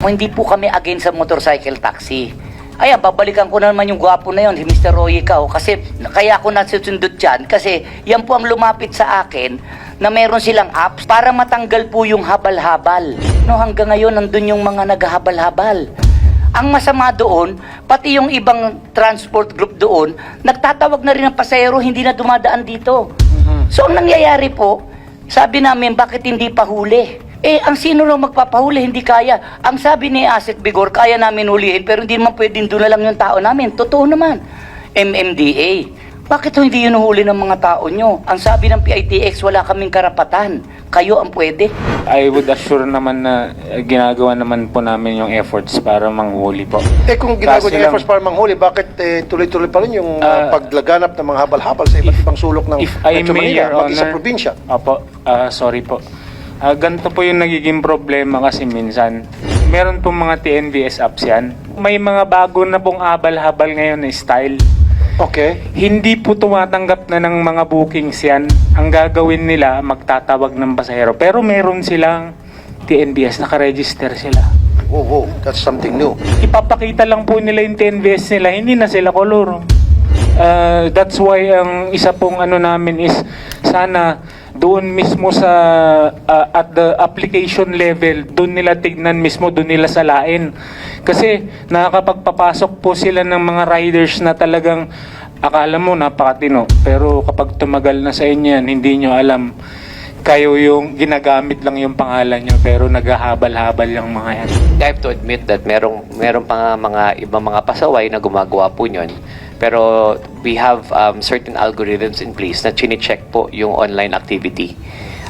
Hindi po kami against sa motorcycle taxi. Ayan, babalikan ko na naman yung gwapo na yun, si Mr. Roy Ikaw. Kasi kaya ako nasusundot dyan. Kasi yan po ang lumapit sa akin na meron silang apps para matanggal po yung habal-habal. No, hanggang ngayon, nandun yung mga naghahabal-habal. Ang masama doon, pati yung ibang transport group doon, nagtatawag na rin ng pasahero, hindi na dumadaan dito. So, ang nangyayari po, sabi namin, bakit hindi pa huli? Eh, ang sino lang magpapahuli, hindi kaya. Ang sabi ni Asset Bigor, kaya namin hulihin, pero hindi naman pwedeng doon na lang yung tao namin. Totoo naman. MMDA. Bakit hindi yun huli ng mga tao nyo? Ang sabi ng PITX, wala kaming karapatan. Kayo ang pwede. I would assure naman na ginagawa naman po namin yung efforts para manghuli po. Eh kung ginagawa Kaso niyo lang- efforts para manghuli, bakit eh, tuloy-tuloy pa rin yung uh, paglaganap ng mga habal-habal sa iba't ibang sulok ng If I Metro may, Manila, Your maging sa Honor. probinsya? Opo, ah, sorry po. Ah, ganito po yung nagiging problema kasi minsan. Meron pong mga TNVS apps yan. May mga bago na pong abal-habal ngayon na style. Okay. Hindi po tumatanggap na ng mga bookings yan. Ang gagawin nila, magtatawag ng pasahero. Pero meron silang TNVS, nakaregister sila. Oh, oh, that's something new. Ipapakita lang po nila yung TNVS nila, hindi na sila kolor. Uh, that's why ang isa pong ano namin is sana doon mismo sa uh, at the application level, doon nila tignan mismo, doon nila salain. Kasi nakakapagpapasok po sila ng mga riders na talagang akala mo napakatino. Pero kapag tumagal na sa inyo yan, hindi nyo alam kayo yung ginagamit lang yung pangalan nyo pero naghahabal-habal yung mga yan. I have to admit that merong meron pa mga ibang mga pasaway na gumagawa po niyon. Pero we have um, certain algorithms in place na chine-check po yung online activity.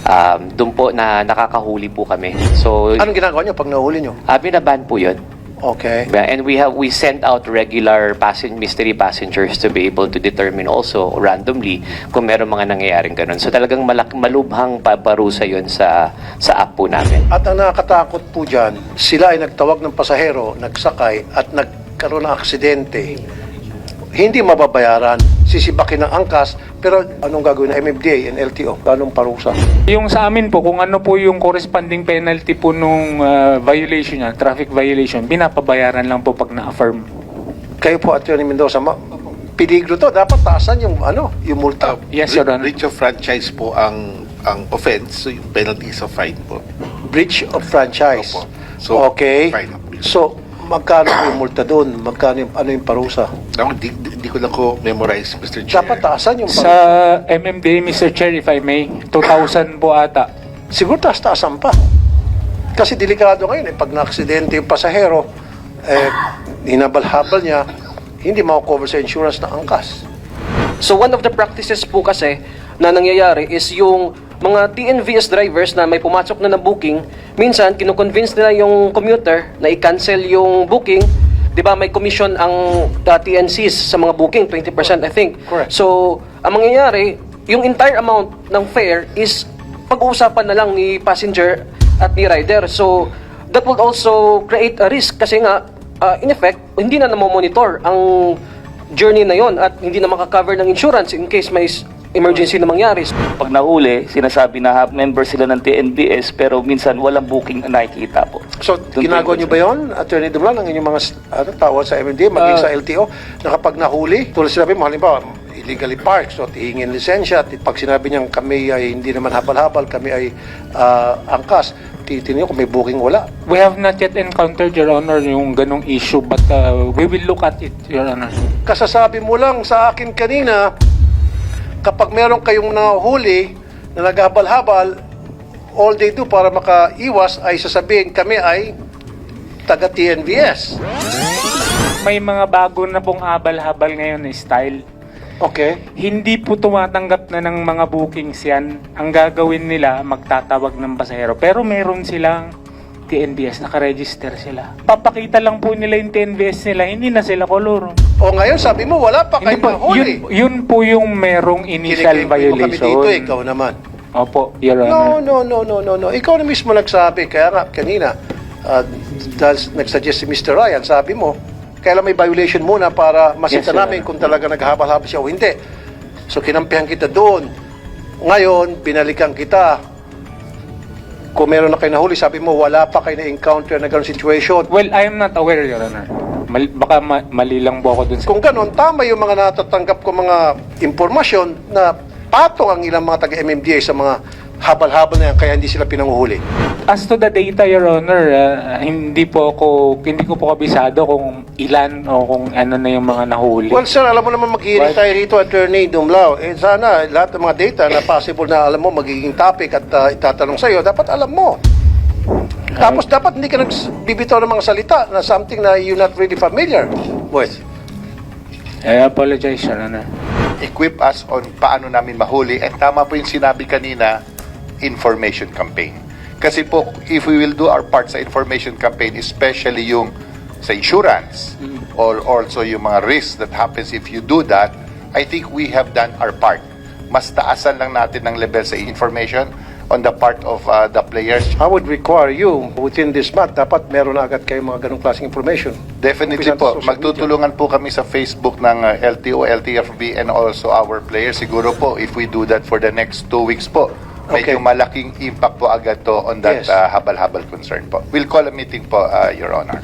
Um, doon po na nakakahuli po kami. So, Anong ginagawa niyo pag nahuli niyo? uh, binaban po yun. Okay. And we have we sent out regular passen mystery passengers to be able to determine also randomly kung meron mga nangyayaring ganun. So talagang malak malubhang paparusa yun sa sa app po namin. At ang nakakatakot po dyan, sila ay nagtawag ng pasahero, nagsakay at nagkaroon ng aksidente. Hindi mababayaran, sisibakin ng angkas, pero anong gagawin ng MMDA and LTO? Anong parusa? Yung sa amin po, kung ano po yung corresponding penalty po nung uh, violation niya, traffic violation, binapabayaran lang po pag na-affirm. Kayo po, Atty. Mendoza, ma- peligro to. Dapat taasan yung, ano, yung multa. Yes, Your Honor. Breach of franchise po ang ang offense, so yung penalty is a fine po. Breach of franchise. Opo. So, okay. fine. So, magkano yung multa doon? Magkano yung, ano yung parusa? Ako, di, di, di ko lang ko memorize, Mr. Chair. Dapat taasan yung Sa parusa. MMDA, Mr. Chair, if I may, 2,000 po ata. Siguro taas-taasan pa. Kasi delikado ngayon, eh, pag na-aksidente yung pasahero, eh, hinabal-habal niya, hindi makakover sa insurance na angkas. So one of the practices po kasi na nangyayari is yung mga TNVS drivers na may pumasok na na booking, minsan kinukonvince nila yung commuter na i-cancel yung booking. 'Di ba may commission ang uh, TNCs sa mga booking, 20% I think. Correct. So ang mangyayari, yung entire amount ng fare is pag-uusapan na lang ni passenger at ni rider. So that would also create a risk kasi nga uh, in effect hindi na namo-monitor ang journey na yon at hindi na makakover ng insurance in case may emergency na mangyari. Pag nahuli, sinasabi na ha- member sila ng TNBS, pero minsan walang booking na nakikita po. So, Doon ginagawa niyo ba yon, Attorney Dumlan, ang inyong mga ano, tawag sa MMDA, maging Ah. sa LTO, na kapag nahuli, tulad sinabi mo, halimbawa, illegally parked, so hihingin lisensya, at pag sinabi niyang kami ay hindi naman habal-habal, kami ay ah, angkas, titingin niyo kung may booking wala. We have not yet encountered, Your Honor, yung ganong issue, but uh, we will look at it, Your Honor. Kasasabi mo lang sa akin kanina, kapag meron kayong nahuli na naghabal-habal, all they do para makaiwas ay sasabihin kami ay taga TNVS. May mga bago na pong abal-habal ngayon na style. Okay? Hindi po tumatanggap na ng mga bookings yan. Ang gagawin nila, magtatawag ng pasahero. Pero meron silang TNBS, nakaregister sila. Papakita lang po nila yung TNBS nila, hindi na sila kolor. O ngayon sabi mo wala pa Hindi kayong po, nahuli. yun, yun po yung merong initial Kiniklaim mo kami violation. dito, ikaw naman. Opo, Your No, Honor. no, no, no, no, no. Ikaw na mismo nagsabi. Kaya nga, kanina, uh, dahil nagsuggest si Mr. Ryan, sabi mo, kailan may violation muna para Yes, masita Your namin kung talaga naghabal-habal siya o hindi. So, kinampihan kita doon. Ngayon, binalikan kita. Kung meron na kayo nahuli, sabi mo wala pa kayo na-encounter na ganong situation. Well, I am not aware, Your Honor. Mal- baka ma- mali lang po ako dun sa... Kung ganon, tama yung mga natatanggap ko mga impormasyon na patong ang ilang mga taga-MMDA sa mga habal-habal na yan, kaya hindi sila pinanguhuli. As to the data, Your Honor, ah, hindi po ako, hindi ko po kabisado kung ilan o kung ano na yung mga nahuli. Well, sir, alam mo naman mag-hearing tayo rito, Attorney Dumlao. Eh, sana lahat ng mga data na possible na alam mo magiging topic at uh, itatanong sa'yo, dapat alam mo. Tapos dapat hindi ka nagbibitaw ng mga salita na something na you're not really familiar with. I apologize, Your Honor. equip us on paano namin mahuli and tama po yung sinabi kanina information campaign kasi po if we will do our part sa information campaign especially yung sa insurance or also yung mga risks that happens if you do that I think we have done our part mas taasan lang natin ng level sa information on the part of uh, the players I would require you within this month, dapat meron na agad kayo mga ganong klaseng information. Definitely Umpisa po. Magtutulungan po kami sa Facebook ng uh, LTO, LTFB and also our players. Siguro po if we do that for the next two weeks po, Okay. medyo malaking impact po agad to on that Yes. uh, habal-habal concern po. We'll call a meeting po, uh, Your Honor.